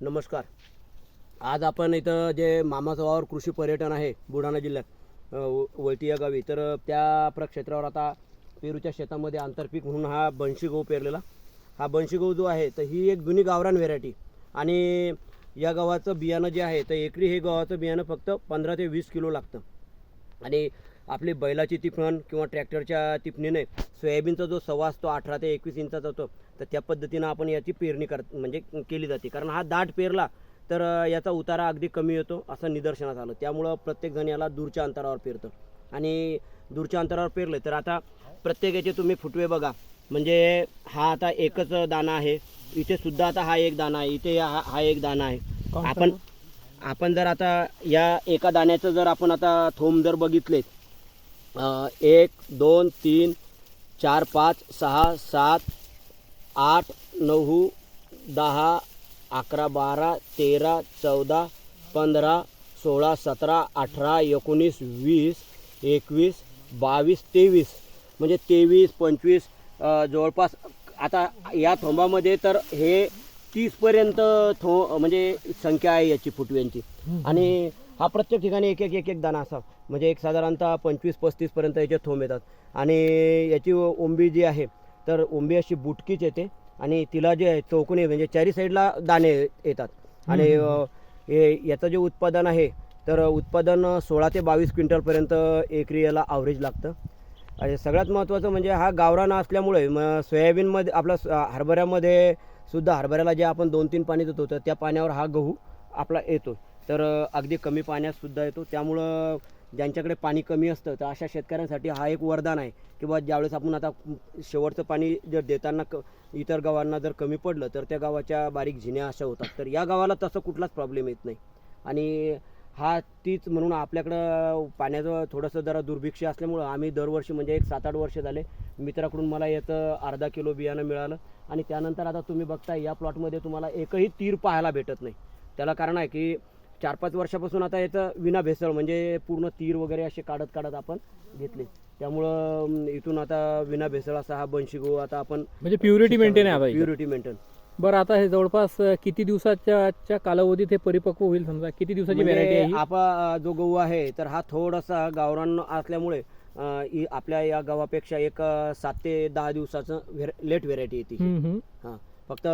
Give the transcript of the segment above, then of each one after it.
नमस्कार. आज आपण इथं जे मामाचं वावर कृषी पर्यटन आहे बुलढाणा जिल्ह्यात वळती व- या गावी. तर त्या प्रक्षेत्रावर आता पेरूच्या शेतामध्ये आंतरपीक म्हणून हा बनशी गहू पेरलेला. हा बनशी गहू जो आहे तर ही एक जुनी गावरान व्हेरायटी आणि या गव्हाचं बियाणं जे आहे तर एकरी हे गव्हाचं बियाणं फक्त पंधरा ते वीस किलो लागतं. आणि आपली बैलाची तिफण किंवा ट्रॅक्टरच्या तिफणीने सोयाबीनचा जो सवा असतो अठरा ते एकवीस इंचाचा होतो तर त्या पद्धतीनं आपण याची पेरणी कर म्हणजे केली जाते. कारण हा दाट पेरला तर याचा उतारा अगदी कमी येतो असं निदर्शनास आलं. त्यामुळं प्रत्येकजण याला दूरच्या अंतरावर पेरतं. आणि दूरच्या अंतरावर पेरले तर आता प्रत्येक याचे तुम्ही फुटवे बघा. म्हणजे हा आता एकच दाना आहे. इथे सुद्धा आता हा एक दाना आहे. इथे हा हा एक दाना आहे. आपण आपण जर आता या एका दाण्याचं जर आपण आता थोम जर बघितले एक दोन तीन चार पाच सहा सात आठ नऊ दहा अकरा बारा तेरा चौदा पंधरा सोळा सतरा अठरा एकोणीस वीस एकवीस बावीस तेवीस. म्हणजे तेवीस पंचवीस जवळपास आता या थोंबामध्ये तर हे तीसपर्यंत थो म्हणजे संख्या आहे याची फुटव्यांची. आणि हा प्रत्येक ठिकाणी एक एक एक एक दाणा असा. म्हणजे एक साधारणतः पंचवीस पस्तीसपर्यंत याचे थोंब येतात. आणि याची ओंबी जी आहे तर ओंबी अशी बुटकीच येते आणि तिला जे चौकोनी म्हणजे चारी साईडला दाणे येतात. आणि हे याचं जे उत्पादन आहे तर उत्पादन सोळा ते बावीस क्विंटलपर्यंत एकरी याला ॲव्हरेज लागतं. आणि सगळ्यात महत्त्वाचं म्हणजे हा गावरान असल्यामुळे मग सोयाबीनमध्ये आपला स- हरभऱ्यामध्ये सुद्धा हरभऱ्याला जे आपण दोन तीन पाणी देतो तर त्या पाण्यावर हा गहू आपला येतो तर अगदी कमी पाण्यात सुद्धा येतो. त्यामुळं ज्यांच्याकडे पाणी कमी असतं तर अशा शेतकऱ्यांसाठी हा एक वरदान आहे. किंवा ज्यावेळेस आपण आता शेवटचं पाणी जर देताना क इतर गावांना जर कमी पडलं तर त्या गावाच्या बारीक झिण्या अशा होतात. तर या गावाला तसं कुठलाच प्रॉब्लेम येत नाही. आणि हा तीच म्हणून आपल्याकडं पाण्याचं थोडंसं जरा दुर्भिक्ष असल्यामुळं आम्ही दरवर्षी म्हणजे एक सात आठ वर्ष झाले मित्राकडून मला याचं अर्धा किलो बियाणं मिळालं. आणि त्यानंतर आता तुम्ही बघताय या प्लॉटमध्ये तुम्हाला एकही तीर पाहायला भेटत नाही. त्याला कारण आहे की चार पाच वर्षापासून आता याचं विना भेसळ म्हणजे पूर्ण तीर वगैरे असे काढत काढत आपण घेतले त्यामुळं इथून आता विना भेसळ असा हा बनशी गहू आता आपण म्हणजे प्युरिटी मेंटेन आहे. प्युरिटी मेंटेन बरं आता हे जवळपास किती दिवसाच्या च्या कालावधीत हे परिपक्व होईल समजा किती दिवसाची व्हेरायटी आहे म्हणजे ही? आपा जो गहू आहे तर हा थोडासा गावरान असल्यामुळे आपल्या या गावापेक्षा एक सात ते दहा दिवसाचं लेट व्हेरायटी येते ही. फक्त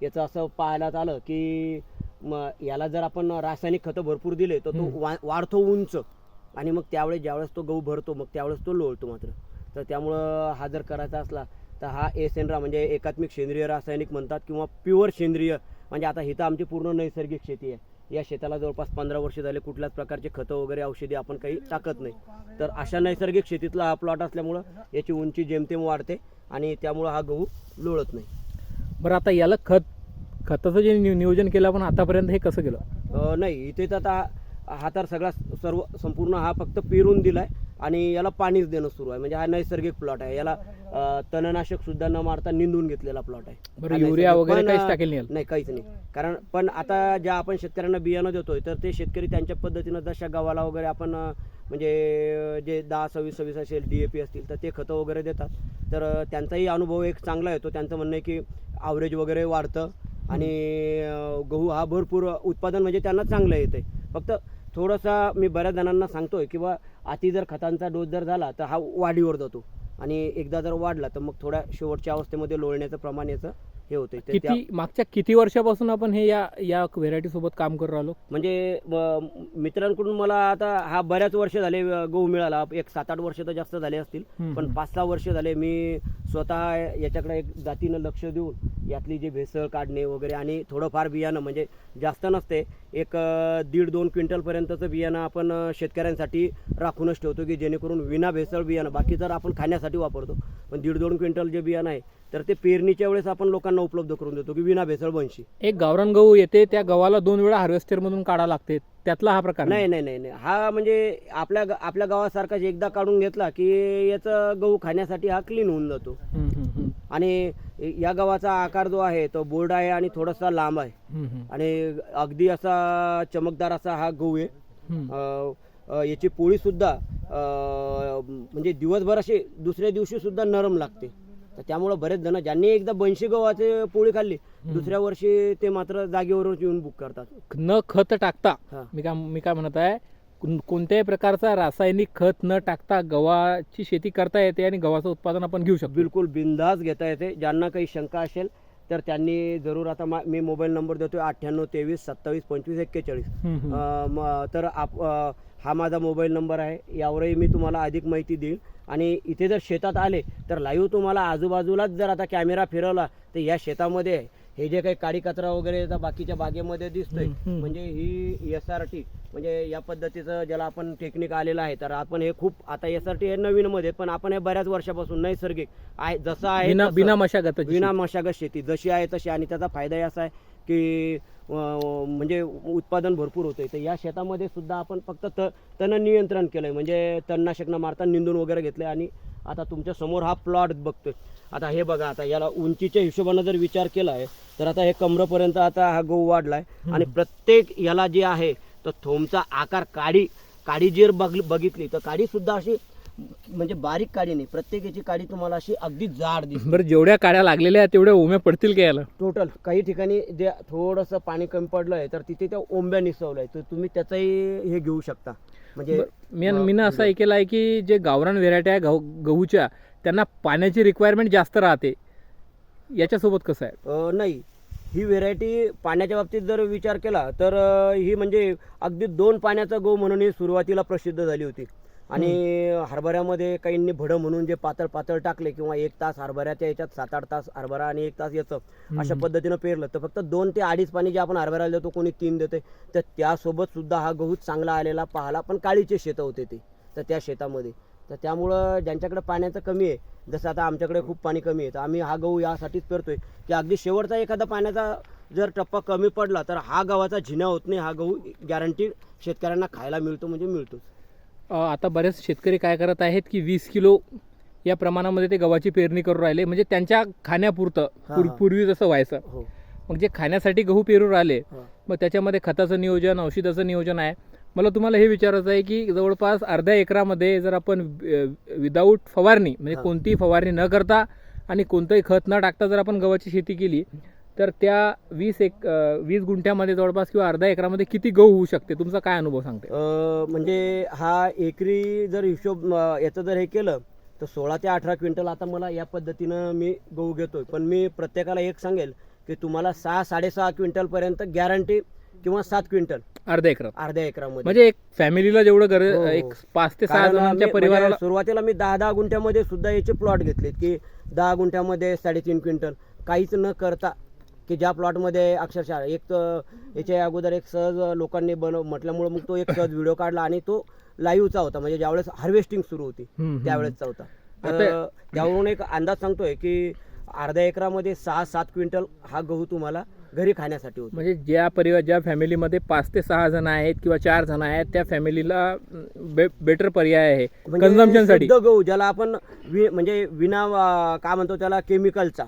याचं असं पाहायला आलं की याला जर आपण रासायनिक खतं भरपूर दिले तर तो. वा वाढतो उंच. आणि मग त्यावेळेस ज्यावेळेस तो गहू भरतो मग त्यावेळेस तो लोळतो मात्र. तर त्यामुळं हा जर करायचा असला तर हा एसेनरा म्हणजे एकात्मिक सेंद्रिय रासायनिक म्हणतात किंवा प्युअर सेंद्रिय म्हणजे आता इथं आमची पूर्ण नैसर्गिक शेती आहे. या शेताला जवळपास पंधरा वर्ष झाले कुठल्याच प्रकारचे खतं वगैरे औषधी आपण काही टाकत नाही. तर अशा नैसर्गिक शेतीतला हा प्लॉट असल्यामुळं याची उंची जेमतेम वाढते आणि त्यामुळं हा गहू लोळत नाही. बरं आता याला खत खताचं जे नि- नियोजन केलं आपण आतापर्यंत हे कसं केलं? अ, नाही इथे तर आता हा तर सगळा सर्व संपूर्ण हा फक्त पेरून दिलाय आणि याला पाणीच देणं सुरू आहे. म्हणजे हा नैसर्गिक प्लॉट आहे. याला अ, तणनाशक सुद्धा न मारता निंदून घेतलेला प्लॉट आहे. बरं हा युरिया नैसर्गिक. वगैरे पण, काहीच टाकेल नाही याला? नाही काहीच नाही. कारण पण आता ज्या आपण शेतकऱ्यांना बियाणं देतोय तर ते शेतकरी त्यांच्या पद्धतीनं जशा गव्हाला वगैरे आपण अ, म्हणजे जे दहा सव्वीस सव्वीस असेल डी ए पी असतील तर ते खतं वगैरे देतात. तर अ, त्यांचाही अनुभव एक चांगला येतो. त्यांचं म्हणणं आहे की आवरेज वगैरे वाढतं. आणि गहू हा भरपूर उत्पादन म्हणजे त्यांना चांगलं येते फक्त थोडासा मी बऱ्याच जणांना सांगतोय किंवा अति जर खतांचा डोस जर झाला तर हा वाढीवर जातो. आणि एकदा जर वाढला तर मग थोड्या शेवटच्या अवस्थेमध्ये लोळण्याचं प्रमाण याचं हे होते त्या- किती मागच्या किती वर्षापासून आपण हे या या व्हेरायटी सोबत काम करू राहिलो? म्हणजे म- मित्रांकडून मला आता हा बऱ्याच वर्ष झाले अ, गहू मिळाला. एक सात आठ वर्ष तर जास्त झाले असतील. हम्म, पण. पाच सहा वर्ष झाले मी स्वतः याच्याकडे एक जातीनं लक्ष देऊन यातली जी भेसळ काढणे वगैरे आणि थोडंफार बियाणं म्हणजे जास्त नसते. एक अ, दीड दोन क्विंटलपर्यंतचं बियाणं आपण अ, शेतकऱ्यांसाठी राखूनच ठेवतो की जेणेकरून विना भेसळ बियाणं बाकी तर आपण खाण्यासाठी वापरतो पण दीड दोन क्विंटल जे बियाणं आहे तर ते पेरणीच्या वेळेस आपण लोकांना उपलब्ध करून देतो की विना भेसळ बनशी एक गावरान गहू येते त्या गव्हाला दोन वेळा हार्वेस्टर मधून काढा लागते. त्यातला हा प्रकार नाही. नाही नाही नाही हा म्हणजे आपल्या ग- आपल्या गावासारखाच एकदा काढून घेतला की याचं गहू खाण्यासाठी हा क्लीन होऊन जातो. आणि या गव्हाचा आकार जो आहे तो बोर्ड आहे आणि थोडासा लांब आहे. आणि अगदी असा चमकदार असा हा गहू आहे. हम्म. अं, अं, याची पोळी सुद्धा अं, म्हणजे दिवसभर अशी दुसऱ्या दिवशी सुद्धा नरम लागते. तर त्यामुळं बरेच जण ज्यांनी एकदा बनशी गव्हाचे पोळी खाल्ली दुसऱ्या वर्षी ते मात्र जागेवरच येऊन बुक करतात. न खत टाकता हा. मी काय मी काय म्हणत आहे कोण- कोणत्याही प्रकारचा रासायनिक खत न टाकता गव्हाची शेती करता येते आणि गव्हाचं उत्पादन आपण घेऊ शकतो. बिलकुल बिंदास घेता येते. ज्यांना काही शंका असेल तर त्यांनी जरूर आता मा- मी मोबाईल नंबर देतोय अठ्ठ्याण्णव तेवीस सत्तावीस पंचवीस एक्केचाळीस. तर आप हा माझा मोबाईल नंबर आहे. यावरही मी तुम्हाला अधिक माहिती देईल. आणि इथे जर शेतात आले तर लाईव्ह तुम्हाला आजूबाजूलाच जर आता कॅमेरा फिरवला तर या शेतामध्ये हे जे काही काडी कचरा वगैरे बाकीच्या बागेमध्ये दिसतोय. म्हणजे ही एस आर टी म्हणजे या पद्धतीचं ज्याला आपण टेक्निक आलेलं आहे तर आपण हे खूप आता एस आर टी हे नवीन मध्ये पण आपण हे बऱ्याच वर्षापासून नैसर्गिक आहे जसं आहे बिना. बिना मशागत विना मशागत शेती जशी आहे तशी आणि त्याचा फायदा असा आहे की म्हणजे उत्पादन भरपूर होतंय. तर या शेतामध्ये सुद्धा आपण फक्त त तण नियंत्रण केलंय. म्हणजे तणनाशक न मारता निंदून वगैरे घेतलंय. आणि आता तुमच्यासमोर हा प्लॉट बघतोय. आता हे बघा आता याला उंचीच्या हिशोबानं जर विचार केला आहे तर आता हे कमरपर्यंत आता हा गहू वाढलाय. आणि प्रत्येक याला जे आहे तर थोमचा आकार काडी काडी जर बघ बघितली तर काडी सुद्धा अशी म्हणजे बारीक काडी नाही. प्रत्येक याची काडी तुम्हाला अशी अगदी जाड दिसते. बरं जेवढ्या काड्या लागलेल्या आहेत तेवढ्या उम्या पडतील का याला? टोटल काही ठिकाणी जे थोडंसं पाणी कमी पडलं आहे तर तिथे त्या ओंब्या निसवलं आहे तर तुम्ही त्याचंही हे घेऊ शकता. म्हणजे मी मी ना असं ऐकलं आहे की जे गावरान व्हेरायटी आहे गहू गहूच्या त्यांना पाण्याची रिक्वायरमेंट जास्त राहते. याच्यासोबत कसं आहे? नाही. ही व्हेरायटी पाण्याच्या बाबतीत जर विचार केला तर ही म्हणजे अगदी दोन पाण्याचा गहू म्हणून ही सुरुवातीला प्रसिद्ध झाली होती. आणि हरभऱ्यामध्ये काहींनी भडं म्हणून जे पातळ पातळ टाकले किंवा एक तास हरभऱ्याच्या याच्यात सात आठ तास हरभरा आणि एक तास याचं अशा पद्धतीनं पेरलं. तर फक्त दोन ते अडीच पाणी जे आपण हरभऱ्याला देतो कोणी तीन देते तर त्यासोबत सुद्धा हा गहू चांगला आलेला पाहाला पण काळीचे शेतं होते ते तर त्या शेतामध्ये. तर त्यामुळं ज्यांच्याकडे पाण्याचं कमी आहे जसं आता आमच्याकडे खूप पाणी कमी आहे तर आम्ही हा गहू यासाठीच पेरतोय. की अगदी शेवटचा एखादा पाण्याचा जर टप्पा कमी पडला तर हा गव्हाचा झिना होत नाही हा गहू गॅरंटी शेतकऱ्यांना खायला मिळतो म्हणजे मिळतोच. आता बरेच शेतकरी काय करत आहेत की वीस किलो या प्रमाणामध्ये ते गव्हाची पेरणी करून राहिले. म्हणजे त्यांच्या खाण्यापुरतं पूर-. पूर्वी जसं व्हायचं. हो. मग जे खाण्यासाठी गहू पेरून राहिले. मग त्याच्यामध्ये खताचं नियोजन औषधाचं नियोजन आहे. मला तुम्हाला हे विचारायचं आहे की जवळपास अर्ध्या एकरामध्ये जर आपण विदाऊट फवारणी म्हणजे. कोणतीही फवारणी न करता आणि कोणतंही खत न टाकता जर आपण गव्हाची शेती केली तर त्या वीस एक वीस गुंठ्यामध्ये जवळपास किंवा अर्ध्या एकरामध्ये किती गहू होऊ शकते? तुमचा काय अनुभव सांगते? म्हणजे हा एकरी जर हिशोब याचं जर हे केलं तर सोळा ते अठरा क्विंटल आता मला या पद्धतीनं मी गहू घेतोय. पण मी प्रत्येकाला एक सांगेल की तुम्हाला सहा साडेसहा क्विंटलपर्यंत गॅरंटी किंवा सात क्विंटल. अर्ध्या एकरात अर्ध्या एकरामध्ये. म्हणजे एक फॅमिलीला जेवढं गरज हो, हो. एक पाच ते सहा कारण जणांच्या आम्ही- परिवाराला म्हणजे सुरुवातीला मी दहा दहा गुंठ्यामध्ये सुद्धा याचे प्लॉट घेतलेत की दहा गुंठ्यामध्ये साडेतीन क्विंटल. काहीच न करता की ज्या प्लॉटमध्ये अक्षरशः एक तर याच्या अगोदर एक सहज लोकांनी बनव म्हटल्यामुळे मग तो एक सहज व्हिडिओ काढला आणि तो लाईव्हचा होता. म्हणजे ज्यावेळेस हार्वेस्टिंग सुरू होती हम्म, हम्म. त्यावेळेसचा होता. तर आता- त्यावरून एक अंदाज सांगतोय की अर्ध्या एकरामध्ये सहा सात क्विंटल हा गहू तुम्हाला घरी खाण्यासाठी होतो. म्हणजे ज्या परिवार ज्या फॅमिलीमध्ये पाच ते सहा जण आहेत किंवा चार जण आहेत त्या फॅमिलीला बेटर पर्याय आहे म्हणजे कन्झम्पनसाठी शुद्ध गहू ज्याला आपण वि- म्हणजे विना काय म्हणतो त्याला केमिकलचा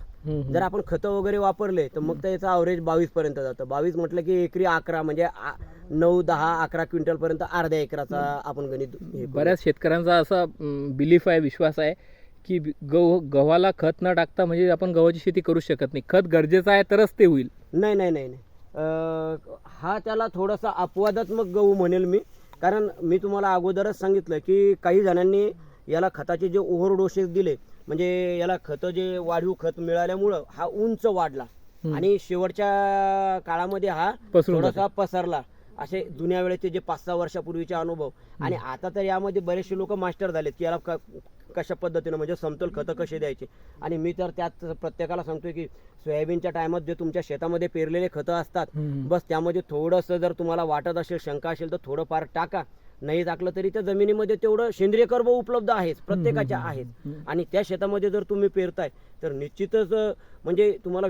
जर आपण खतं वगैरे वापरले तर मग त्याचा अवरेज बावीस पर्यंत जातं. बावीस म्हटलं की एकरी अकरा म्हणजे आ- नऊ दहा अकरा क्विंटल पर्यंत अर्ध्या एकराचा आपण गणित हे करू. बऱ्याच शेतकऱ्यांचा असा बिलीफ आहे विश्वास आहे की गहू गव्हाला खत न टाकता म्हणजे आपण गव्हाची शेती करू शकत नाही. खत गरजेचं आहे तरच ते होईल. नाही नाही नाही नाही. अं, हा त्याला थोडासा अपवादात्मक गहू म्हणेल मी. कारण मी तुम्हाला अगोदरच सांगितलं की काही जणांनी याला खताचे जे ओव्हर डोसेस दिले म्हणजे याला खतं जे वाढीव खत मिळाल्यामुळं हा उंच वाढला. हम्म. आणि शेवटच्या काळामध्ये हा पसरून थोडासा पसरला. असे जुन्या वेळेचे जे पाच सहा वर्षापूर्वीचे अनुभव. आणि आता तर यामध्ये बरेचसे लोक मास्टर झालेत की याला क- कशा पद्धतीनं म्हणजे समतोल खतं कसे द्यायचे आणि मी तर त्यात प्रत्येकाला सांगतोय की सोयाबीनच्या टायमात जे तुमच्या शेतामध्ये पेरलेले खतं असतात. बस त्यामध्ये थोडंसं जर तुम्हाला वाटत असेल शंका असेल तर थोडंफार टाका नाही टाकलं तरी त्या जमिनीमध्ये तेवढं सेंद्रिय कर्ब उपलब्ध आहेच प्रत्येकाच्या आहेत. आणि त्या शेतामध्ये जर तुम्ही पेरताय तर निश्चितच म्हणजे तुम्हाला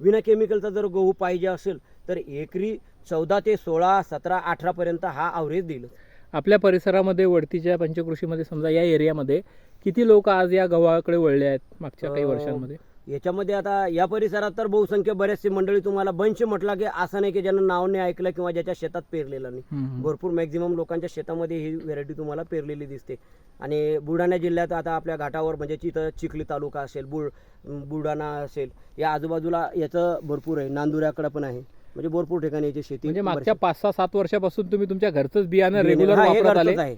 विना केमिकलचा जर गहू पाहिजे असेल तर एकरी चौदा ते सोळा सतरा अठरा पर्यंत हा अवरेज देईल आपल्या परिसरामध्ये वडतीच्या पंचकृषीमध्ये समजा या एरियामध्ये किती लोक आज या गव्हाकडे वळले आहेत मागच्या काही वर्षांमध्ये? याच्यामध्ये आता या परिसरात तर बहुसंख्य बरेचसे मंडळी तुम्हाला बंश म्हटला की असं नाही की ज्यांना नाव नाही ऐकलं किंवा ज्याच्या शेतात पेरलेलं नाही. भरपूर मॅक्झिमम लोकांच्या शेतामध्ये ही व्हेरायटी तुम्हाला पेरलेली दिसते. आणि बुलढाणा जिल्ह्यात आता आपल्या घाटावर म्हणजे तिथं चिखली तालुका असेल बुल बुलढाणा असेल या आजूबाजूला याचं भरपूर आहे. नांदुऱ्याकडे पण आहे. म्हणजे भरपूर ठिकाणी याची शेती म्हणजे मागच्या पाच सहा सात वर्षापासून तुम्ही तुमच्या घरचंच बियाणं रेग्युलर हा, हे वापरत आले घरचंच आहे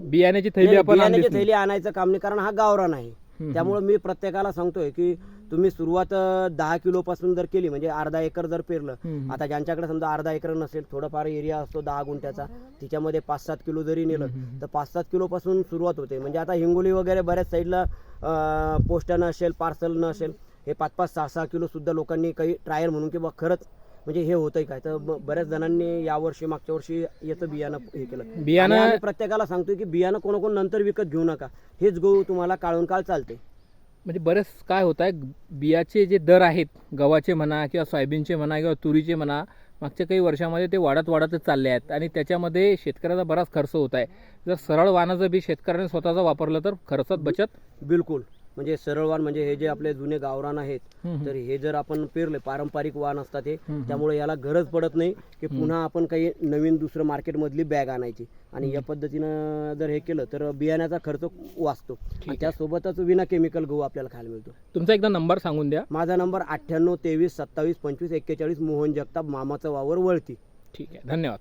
बियाण्याची थैली नाही, आपण आणलीच बियाण्याची नाही. थैली आणायचं काम नाही कारण हा गावरान आहे हम्म. त्यामुळे मी प्रत्येकाला सांगतोय की तुम्ही सुरुवात अं, दहा किलो पासून जर केली म्हणजे अर्धा एकर जर पेरलं हम्म. आता ज्यांच्याकडे समजा अर्धा एकर नसेल थोडाफार एरिया असतो दहा गुंठ्याचा तिच्यामध्ये पाच सात किलो जरी नेलं. तर पाच सात किलो पासून सुरुवात होते म्हणजे आता हिंगोली वगैरे बऱ्याच साईडला पोस्टानं असेल पार्सलनं असेल हे पाच पाच सहा सहा किलो सुद्धा लोकांनी काही ट्रायल म्हणून की बा खरंच म्हणजे हे होतंय काय? तर ब- बऱ्याच जणांनी यावर्षी मागच्या वर्षी याचं बियाणं हे केलं. बियाणं- आणि आम्ही प्रत्येकाला सांगतोय की बियाणं कोण नंतर विकत घेऊ नका. हेच गहू तुम्हाला काळून काळ चालते म्हणजे बरेच काय होत आहे बियाचे जे दर आहेत गव्हाचे म्हणा किंवा सोयाबीनचे म्हणा किंवा तुरीचे म्हणा मागच्या काही वर्षामध्ये ते वाढत वाढतच चालले आहेत. आणि त्याच्यामध्ये शेतकऱ्याचा बराच खर्च होत आहे. जर सरळ वाणाचं बी शेतकऱ्याने स्वतःचं वापरलं तर खर्चात बचत बिलकुल. म्हणजे सरळ वाण म्हणजे हे जे आपले जुने गावरान आहेत. तर हे जर आपण पेरले पारंपरिक वाण असतात हे. त्यामुळे याला गरज पडत नाही की पुन्हा आपण काही नवीन दुसरं मार्केटमधली बॅग आणायची. आणि या पद्धतीनं जर हे केलं तर बियाण्याचा खर्च वाचतो. आणि त्यासोबतच विना केमिकल गहू आपल्याला खायला मिळतो. तुमचा एकदा नंबर सांगून द्या. माझा नंबर अठ्ठ्याण्णव तेवीस सत्तावीस पंचवीस एक्केचाळीस मोहन जगताप मामाचं वावर वळती. ठीक आहे. धन्यवाद.